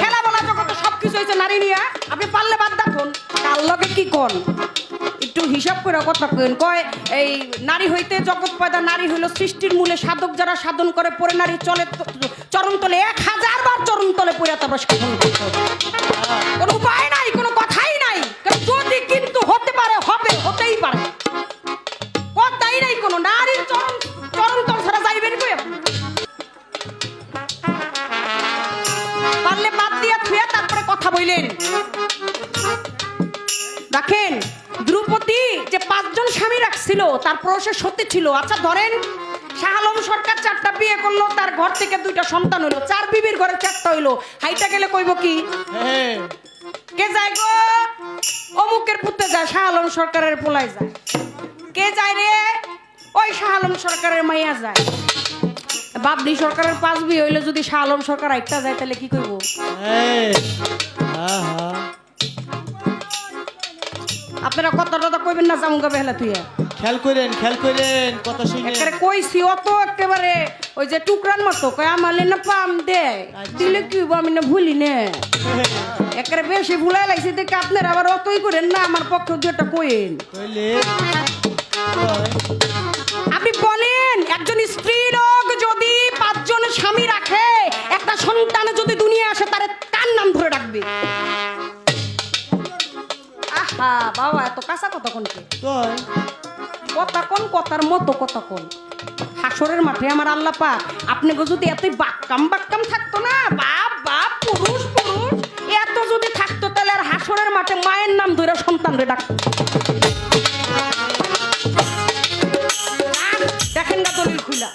খেলা বলা জগতে সবকিছু হয়েছে নারী নিয়ে। আপনি পারলে বাদ দেখুন কার লগে কি কোন? একটু হিসাব করে কথা কয়, এই নারী হইতে জগৎ পয়দা নারী হইল সৃষ্টির মূলে সাধক যারা সাধন করে, পরে নারী চলে চরণ এক হাজার বার চরণ তলে তারপর সাধন কোনো উপায় নাই, কোনো কথাই নাই। যদি কিন্তু হতে পারে, হবে, হতেই পারে। কথাই নাই কোনো। নারীর পারলে বাদ দিয়া থুয়ে তারপরে কথা বললেন দেখেন দ্রৌপদী যে পাঁচজন স্বামী রাখছিল তারপর সে সত্যি ছিল। আচ্ছা ধরেন, শাহ আলম সরকার চারটা বিয়ে করল, তার ঘর থেকে দুইটা সন্তান হইল, চার বিবির ঘরে চারটা হইল। হাইটা গেলে কইব কি? কে যায় গো? অমুকের পুত্রে যায়, শাহ আলম সরকারের পোলায় যায়। কে যায় রে? ওই শাহ আলম সরকারের মাইয়া যায়। বাবলি সরকারের পাঁচ বিয়ে হইলে যদি শাহ আলম সরকার একটা যায় তাহলে কি করব আপনারা কত কথা কইবেন না জামুকা বেহলা তুই খেয়াল করেন খেয়াল করেন কথা শুনে। একেবারে কইছি অত একেবারে ওই যে টুকরান মতো কয় আমালে না পাম দে দিলে কি হইবো, আমি না ভুলি নে? একেবারে বেশি ভুলাই লাগছে দেখে আপনারা আবার অতই করেন না আমার পক্ষে দু একটা কইন। কইলে? সন্তান যদি দুনিয়া আসে তারে কার নাম ধরে ডাকবে? আহা বাবা এত কাঁচা কথা কোনকে কথা কোন কথার মতো কথা কোন? হাসরের মাঠে আমার আল্লাহ পাক আপনাকে যদি এতই বাক্কাম বাক্কাম থাকতো না বাপ বাপ পুরুষ পুরুষ এত যদি থাকতো তাহলে আর হাসরের মাঠে মায়ের নাম ধরে সন্তান রে ডাকতো দেখেন না দলিল খুলা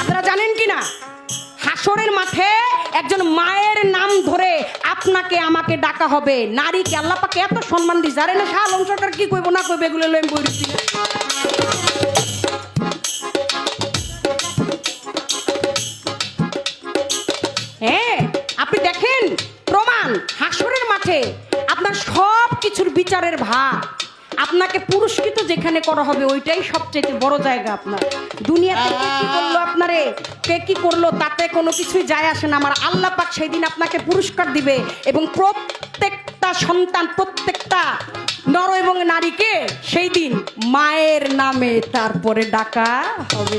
আপনারা জানেন কি না হাসরের মাঠে একজন মায়ের নাম ধরে আপনাকে, আমাকে ডাকা হবে। নারীকে আল্লাহ পাকে এত সম্মান দিছে আরে না শাহ আলম সরকার কি কইব, না কইবে, এগুলো লইম বই দিচ্ছি হ্যাঁ আপনি দেখেন, প্রমাণ, হাসরের মাঠে আপনার সব কিছুর বিচারের ভাগ আপনাকে পুরস্কৃত যেখানে করা হবে, ওইটাই সবচেয়ে বড় জায়গা আপনার। দুনিয়াতে কে কি করল আপনারে, কে কি করল তাতে কোনো কিছুই যায় আসে না। আমার আল্লাহ পাক সেই দিন আপনাকে পুরস্কার দিবে এবং প্রত্যেকটা সন্তান, প্রত্যেকটা নর এবং নারীকে সেই দিন মায়ের নামে তারপরে ডাকা হবে।